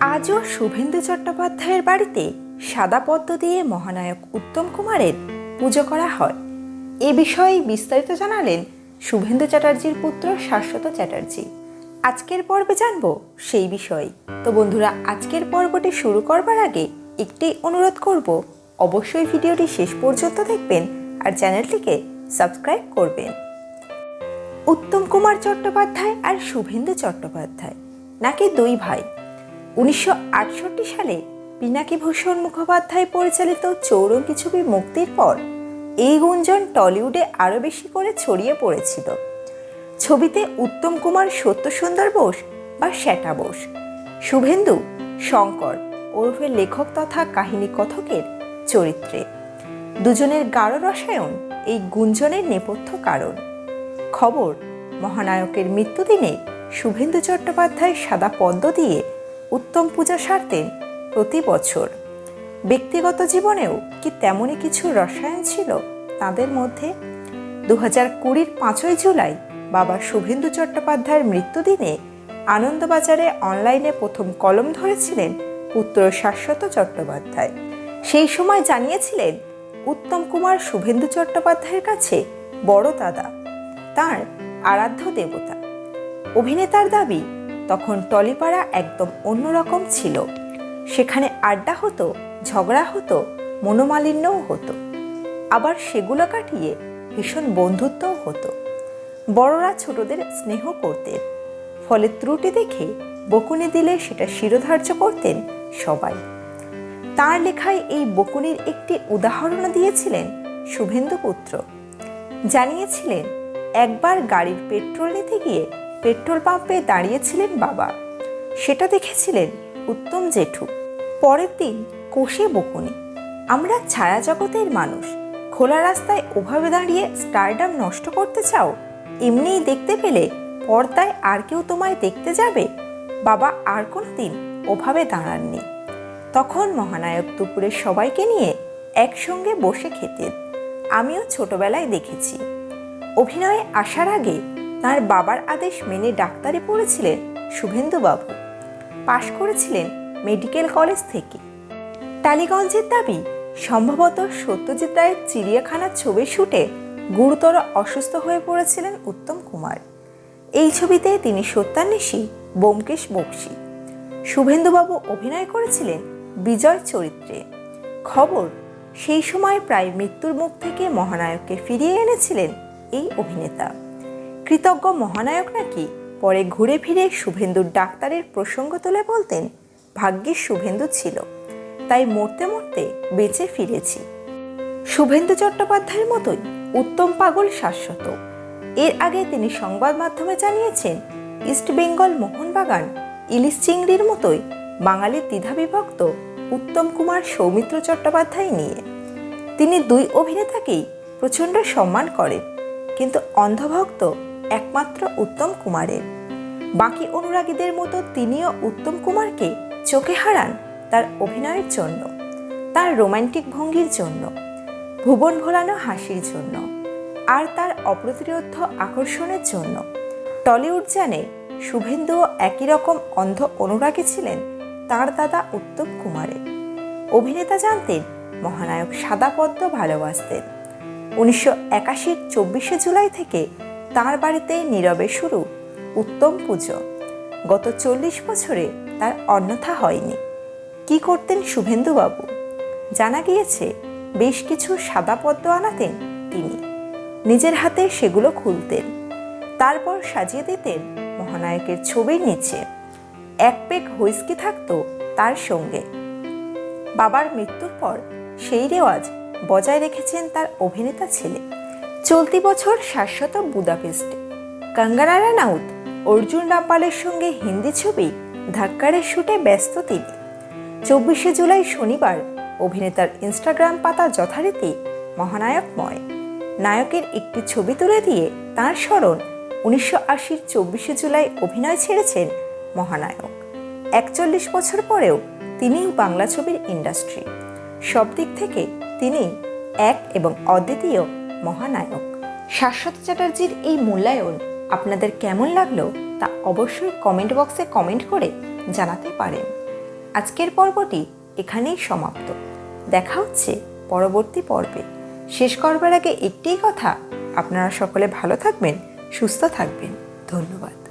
আজও শুভেন্দু চট্টোপাধ্যায়ের বাড়িতে সাদা পদ্ম দিয়ে মহানায়ক উত্তম কুমারের পুজো করা হয়। এ বিষয়ে বিস্তারিত জানালেন শুভেন্দু চ্যাটার্জির পুত্র শাশ্বত চ্যাটার্জি। আজকের পর্বে জানব সেই বিষয়ে। তো বন্ধুরা, আজকের পর্বটি শুরু করবার আগে একটি অনুরোধ করব, অবশ্যই ভিডিওটি শেষ পর্যন্ত দেখবেন আর চ্যানেলটিকে সাবস্ক্রাইব করবেন। উত্তম কুমার চট্টোপাধ্যায় আর শুভেন্দু চট্টোপাধ্যায়, নাকি দুই ভাই? উনিশশো আটষট্টি সালে পিনাকি ভূষণ মুখোপাধ্যায় পরিচালিত চৌরঙ্গি ছবি মুক্তির পর এই গুঞ্জন টলিউডে আরও বেশি করে ছড়িয়ে পড়েছিল। ছবিতে উত্তম কুমার সত্যসুন্দর বোস বা শ্যাটা বোস, শুভেন্দু, শঙ্কর, ওরফে লেখক তথা কাহিনী কথকের চরিত্রে। দুজনের গাঢ় রসায়ন এই গুঞ্জনের নেপথ্য কারণ। খবর, মহানায়কের মৃত্যুদিনে শুভেন্দু চট্টোপাধ্যায় সাদা পদ্ম দিয়ে উত্তম পূজা সারতেন প্রতি বছর। ব্যক্তিগত জীবনেও কি তেমনই কিছু রসায়ন ছিল? তাদের মধ্যে দু হাজার কুড়ির পাঁচই জুলাই বাবা শুভেন্দু চট্টোপাধ্যায়ের মৃত্যুদিনে আনন্দবাজারে অনলাইনে প্রথম কলম ধরেছিলেন পুত্র শাশ্বত চট্টোপাধ্যায়। সেই সময় জানিয়েছিলেন, উত্তম কুমার শুভেন্দু চট্টোপাধ্যায়ের কাছে বড় দাদা, তার আরাধ্য দেবতা। অভিনেতার দাবি তখন টলিপাড়া একদম অন্যরকম ছিল। সেখানে আড্ডা হতো, ঝগড়া হতো, মনোমালিন্যও হতো। আবার সেগুলো কাটিয়ে ভীষণ বন্ধুত্বও হতো। বড়রা ছোটদের স্নেহ করতেন, ফলে ত্রুটি দেখে বকুনি দিলে সেটা শিরোধার্য করতেন সবাই। তার লেখায় এই বকুনির একটি উদাহরণ দিয়েছিলেন শুভেন্দু পুত্র। জানিয়েছিলেন, একবার গাড়ির পেট্রোল নিতে গিয়ে পেট্রোল পাম্পে দাঁড়িয়েছিলেন বাবা। সেটা দেখেছিলেন উত্তম জেঠু। পরের দিন কোষে বকুনি। আমরা ছায়া জগতের মানুষ। খোলা রাস্তায় ওভাবে দাঁড়িয়ে স্টারডাম নষ্ট করতে চাও? এমনিই দেখতে পেলে পর্দায় আর কেউ তোমায় দেখতে যাবে? বাবা আর কোনো দিন ওভাবে দাঁড়াননি। তখন মহানায়ক দুপুরে সবাইকে নিয়ে একসঙ্গে বসে খেতেন। আমিও ছোটবেলায় দেখেছি। অভিনয়ে আসার আগে তার বাবার আদেশ মেনে ডাক্তারি পড়েছিলেন শুভেন্দুবাবু। পাশ করেছিলেন মেডিকেল কলেজ থেকে। টালিগঞ্জের দাবি, সম্ভবত সত্যজিৎ রায়ের চিড়িয়াখানার ছবি শুটে গুরুতর অসুস্থ হয়ে পড়েছিলেন উত্তম কুমার। এই ছবিতে তিনি সত্যান্বেষী বোমকেশ বক্সি। শুভেন্দুবাবু অভিনয় করেছিলেন বিজয় চরিত্রে। খবর, সেই সময় প্রায় মৃত্যুর মুখ থেকে মহানায়ককে ফিরিয়ে এনেছিলেন এই অভিনেতা। কৃতজ্ঞ মহানায়ক নাকি? পরে ঘুরে ফিরে শুভেন্দুর ডাক্তারের প্রসঙ্গ তুলে বলতেন, ভাগ্যের শুভেন্দু ছিল। তাই মরতে মরতে বেঁচে ফিরেছি। শুভেন্দু চট্টোপাধ্যায়ের মতোই উত্তম পাগল শাশ্বত। এর আগে তিনি সংবাদ মাধ্যমে জানিয়েছেন, ইস্ট বেঙ্গল মোহনবাগান, ইলিশ চিংড়ির মতোই বাঙালির দ্বিধাবিভক্ত উত্তম কুমার সৌমিত্র চট্টোপাধ্যায় নিয়ে। তিনি দুই অভিনেতাকেই প্রচণ্ড সম্মান করেন, কিন্তু অন্ধভক্ত একমাত্র উত্তম কুমারের। বাকি অনুরাগীদের মতো তিনিও উত্তম কুমারকে চোখে হারান তার অভিনয়ের জন্য, তার রোমান্টিক ভঙ্গির জন্য, ভুবন ভোলানো হাসির জন্য, আর তার অপ্রতিরোধ আকর্ষণের জন্য। টলিউড জানে শুভেন্দুও একই রকম অন্ধ অনুরাগী ছিলেন তার দাদা উত্তম কুমারের। অভিনেতা জানতেন, মহানায়ক সাদা পদ্ম ভালোবাসতেন। উনিশশো একাশির চব্বিশে জুলাই থেকে তার বাড়িতে নীরবে শুরু, উত্তম পুজো। গত চল্লিশ বছরে তার অন্যথা হয়নি। কি করতেন শুভেন্দুবাবু? জানা গিয়েছে, বেশ কিছু সাদা পদ্ম আনাতেন তিনি। নিজের হাতে সেগুলো খুলতেন। তারপর সাজিয়ে দিতেন মহানায়কের ছবির নিচে। এক পেক হুইস্কি থাকতো তার সঙ্গে। বাবার মৃত্যুর পর সেই রেওয়াজ বজায় রেখেছেন তার অভিনেতা ছেলে। চলতি বছর শাশ্বত বুদাপেস্টে। কঙ্গনা রানাউত অর্জুন রামপালের সঙ্গে হিন্দি ছবি ধাক্কারের শুটে ব্যস্ত তিনি। চব্বিশে জুলাই শনিবার অভিনেতার ইনস্টাগ্রাম পাতা যথারীতি মহানায়কময় নায়কের একটি ছবি তুলে দিয়ে তার স্মরণ উনিশশো আশির চব্বিশে জুলাই অভিনয় ছেড়েছেন মহানায়ক। একচল্লিশ বছর পরেও তিনিই বাংলা ছবির ইন্ডাস্ট্রি। সব দিক থেকে তিনি এক এবং অদ্বিতীয় মহানায়ক। শাশ্বত চ্যাটার্জির এই মূল্যায়ন আপনাদের কেমন লাগল তা অবশ্যই কমেন্ট বক্সে কমেন্ট করে জানাতে পারেন। আজকের পর্বটি এখানেই সমাপ্ত। দেখা হচ্ছে পরবর্তী পর্বে। শেষ করবার আগে একটিই কথা। আপনারা সকলে ভালো থাকবেন, সুস্থ থাকবেন। ধন্যবাদ।